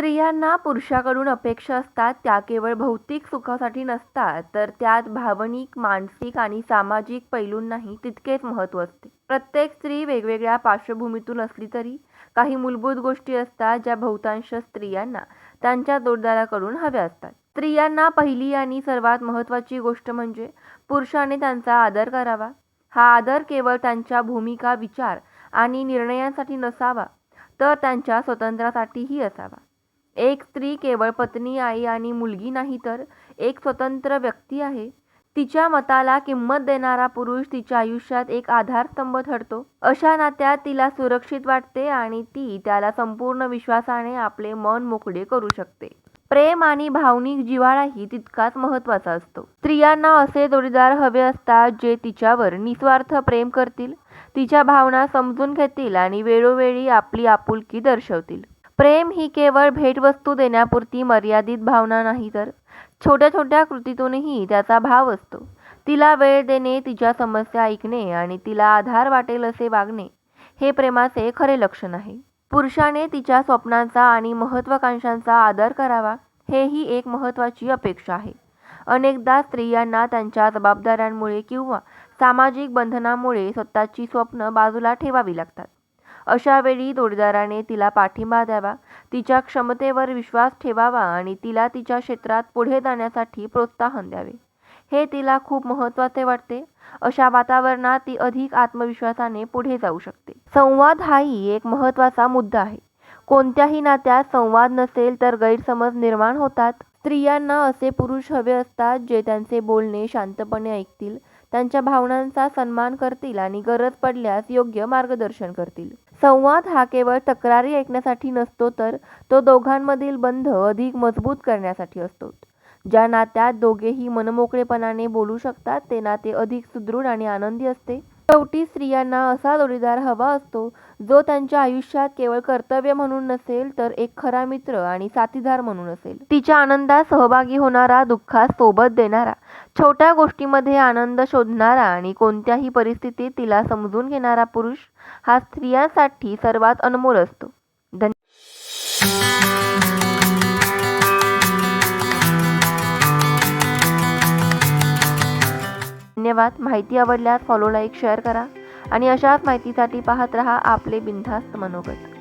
स्त्रियांना पुरुषाकडून अपेक्षा असतात त्या केवळ भौतिक सुखासाठी नसतात तर त्यात भावनिक मानसिक आणि सामाजिक पैलूंनाही तितकेच महत्त्व असते. प्रत्येक स्त्री वेगवेगळ्या पार्श्वभूमीतून असली तरी काही मूलभूत गोष्टी असतात ज्या बहुतांश स्त्रियांना त्यांच्या जोडदाराकडून हव्या असतात. स्त्रियांना पहिली आणि सर्वात महत्त्वाची गोष्ट म्हणजे पुरुषाने त्यांचा आदर करावा. हा आदर केवळ त्यांच्या भूमिका विचार आणि निर्णयांसाठी नसावा तर त्यांच्या स्वातंत्र्यासाठीही असावा. एक स्त्री केवळ पत्नी आई आणि मुलगी नाही तर एक स्वतंत्र व्यक्ती आहे. तिच्या मताला किंमत देणारा पुरुष तिच्या आयुष्यात एक आधारस्तंभ ठरतो. अशा नात्यात तिला सुरक्षित वाटते आणि ती त्याला संपूर्ण विश्वासाने आपले मन मोकळे करू शकते. प्रेम आणि भावनिक जिव्हाळाही तितकाच महत्त्वाचा असतो. स्त्रियांना असे जोडीदार हवे असतात जे तिच्यावर निस्वार्थ प्रेम करतील तिच्या भावना समजून घेतील आणि वेळोवेळी आपली आपुलकी दर्शवतील. प्रेम ही केवळ भेटवस्तू देण्यापुरती मर्यादित भावना नाही तर. छोट्या छोट्या कृतीतूनही त्याचा भाव असतो. तिला वेळ देणे तिच्या समस्या ऐकणे आणि तिला आधार वाटेल असे वागणे हे प्रेमाचे खरे लक्षण आहे. पुरुषाने तिच्या स्वप्नांचा आणि महत्त्वाकांक्षांचा आदर करावा हेही एक महत्त्वाची अपेक्षा आहे. अनेकदा स्त्रियांना त्यांच्या जबाबदाऱ्यांमुळे किंवा सामाजिक बंधनामुळे स्वतःची स्वप्न बाजूला ठेवावी लागतात. अशावेळी जोडीदाराने तिला पाठिंबा द्यावा तिच्या क्षमतेवर विश्वास ठेवावा आणि तिला तिच्या क्षेत्रात पुढे जाण्यासाठी प्रोत्साहन द्यावे. हे तिला खूप महत्त्वाचे वाटते. अशा वातावरणात ती अधिक आत्मविश्वासाने पुढे जाऊ शकते. संवाद हाही एक महत्त्वाचा मुद्दा आहे. कोणत्याही नात्यात संवाद नसेल तर गैरसमज निर्माण होतात. स्त्रियांना असे पुरुष हवे असतात जे त्यांचे बोलणे शांतपणे ऐकतील त्यांच्या भावनांचा सन्मान करतील आणि गरज पडल्यास योग्य मार्गदर्शन करतील. संवाद हा केवळ तक्रारी ऐकण्यासाठी नसतो तर तो दोघांमधील बंध अधिक मजबूत करण्यासाठी असतो. ज्या नात्यात दोघेही मनमोकळेपणाने बोलू शकतात ते नाते अधिक सुदृढ आणि आनंदी असते. शेवटी स्त्रियांना असा जोडीदार हवा असतो जो त्यांच्या आयुष्यात केवळ कर्तव्य म्हणून नसेल तर एक खरा मित्र आणि साथीदार म्हणून असेल. तिच्या आनंदात सहभागी होणारा दुःखात सोबत देणारा छोट्या गोष्टीमध्ये आनंद शोधणारा आणि कोणत्याही परिस्थितीत तिला समजून घेणारा पुरुष हा स्त्रियांसाठी सर्वात अनमोल असतो. धन्यवाद धन्यवाद. माहिती आवडल्यास फॉलो लाईक शेअर करा आणि अशाच माहितीसाठी पाहत रहा आपले बिनधास्त मनोगत.